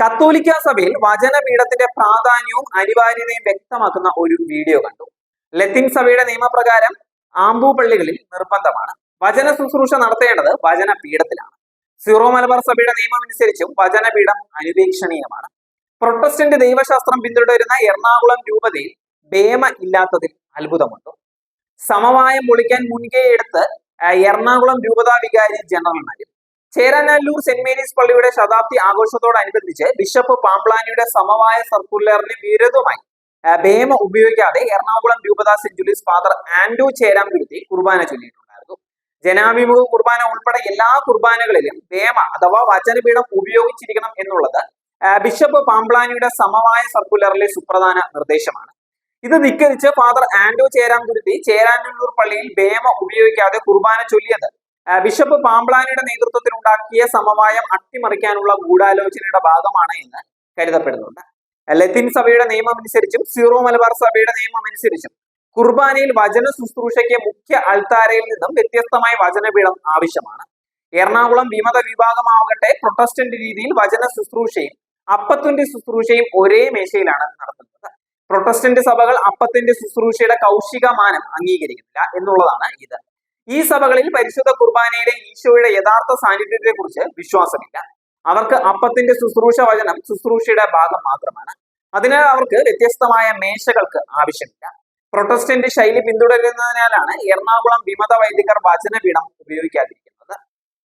കത്തോലിക്ക സഭയിൽ വചനപീഠത്തിന്റെ പ്രാധാന്യവും അനിവാര്യതയും വ്യക്തമാക്കുന്ന ഒരു വീഡിയോ കണ്ടു. ലത്തീൻ സഭയുടെ നിയമപ്രകാരം ആമ്പൂ പള്ളികളിൽ നിർബന്ധമാണ്. വചന ശുശ്രൂഷ നടത്തേണ്ടത് വചനപീഠത്തിലാണ്. സിറോ മലബാർ സഭയുടെ നിയമം അനുസരിച്ചും വചനപീഠം അനുവീക്ഷണീയമാണ്. പ്രൊട്ടസ്റ്റന്റ് ദൈവശാസ്ത്രം പിന്തുടരുന്ന എറണാകുളം രൂപതയിൽ ബേമ ഇല്ലാത്തതിൽ അത്ഭുതമുണ്ട്. സമവായം പൊളിക്കാൻ മുൻകൈ എടുത്ത് എറണാകുളം രൂപതാ വികാരി general Nagar Cheranallur saint Mary's പള്ളിയുടെ ശതാബ്ദി ആഘോഷത്തോടനുബന്ധിച്ച് ബിഷപ്പ് പാമ്പ്ലാനിയുടെ സമവായ സർക്കുലറിന് വിരുദ്ധമായി ബേമ ഉപയോഗിക്കാതെ എറണാകുളം രൂപതാ saint Julius father Ando Cheramkuruthi കുർബാന ചൊല്ലിയിട്ടുണ്ടായിരുന്നു. ജനാഭിമുഖ കുർബാന ഉൾപ്പെടെ എല്ലാ കുർബാനകളിലും ബേമ അഥവാ വചനപീഠം ഉപയോഗിച്ചിരിക്കണം എന്നുള്ളത് ബിഷപ്പ് പാമ്പ്ലാനിയുടെ സമവായ സർക്കുലറിലെ സുപ്രധാന നിർദ്ദേശമാണ്. ഇത് ധിക്കരിച്ച് ഫാദർ ആൻഡോ ചേരാംകുരുത്തി ചേരാനല്ലൂർ പള്ളിയിൽ ബേമ ഉപയോഗിക്കാതെ കുർബാന ചൊല്ലിയത് ബിഷപ്പ് പാംപ്ലാനിയുടെ നേതൃത്വത്തിൽ ഉണ്ടാക്കിയ സമവായം അട്ടിമറിക്കാനുള്ള ഗൂഢാലോചനയുടെ ഭാഗമാണ് എന്ന് കരുതപ്പെടുന്നുണ്ട്. ലത്തീൻ സഭയുടെ നിയമം അനുസരിച്ചും സീറോ മലബാർ സഭയുടെ നിയമം അനുസരിച്ചും കുർബാനയിൽ വചന ശുശ്രൂഷയ്ക്ക് മുഖ്യ അൾത്താരയിൽ നിന്നും വ്യത്യസ്തമായ വചനപീഠം ആവശ്യമാണ്. എറണാകുളം വിമത വിഭാഗമാവട്ടെ പ്രൊട്ടസ്റ്റന്റ് രീതിയിൽ വചന ശുശ്രൂഷയും അപ്പത്തിന്റെ ശുശ്രൂഷയും ഒരേ മേശയിലാണ് നടത്തുന്നത്. പ്രൊട്ടസ്റ്റന്റ് സഭകൾ അപ്പത്തിന്റെ ശുശ്രൂഷയുടെ കൗശികമാനം അംഗീകരിക്കുന്നില്ല എന്നുള്ളതാണ് ഇത്. ഈ സഭകളിൽ പരിശുദ്ധ കുർബാനയിലെ ഈശോയുടെ യഥാർത്ഥ സാന്നിധ്യത്തെ കുറിച്ച് വിശ്വാസമില്ല. അവർക്ക് അപ്പത്തിന്റെ ശുശ്രൂഷ വചനം ശുശ്രൂഷയുടെ ഭാഗം മാത്രമാണ്. അതിനാൽ അവർക്ക് വ്യത്യസ്തമായ മേശകൾക്ക് ആവശ്യമില്ല. പ്രൊട്ടസ്റ്റന്റ് ശൈലി പിന്തുടരുന്നതിനാലാണ് എറണാകുളം വിമത വൈദികർ വചനപീഠം ഉപയോഗിക്കാതിരിക്കുന്നത്.